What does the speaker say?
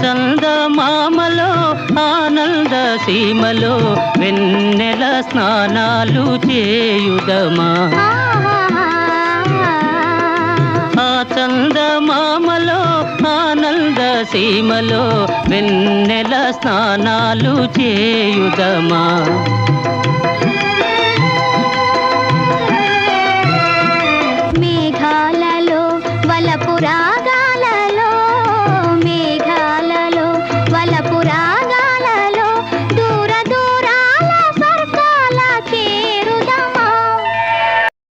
చంద మామలో ఆనంద సీమలో వెన్నెల స్నానాలు చేయుదమా? ఆ చంద మామలో ఆనంద సీమలో వెన్నెల స్నానాలు చేయుదమా?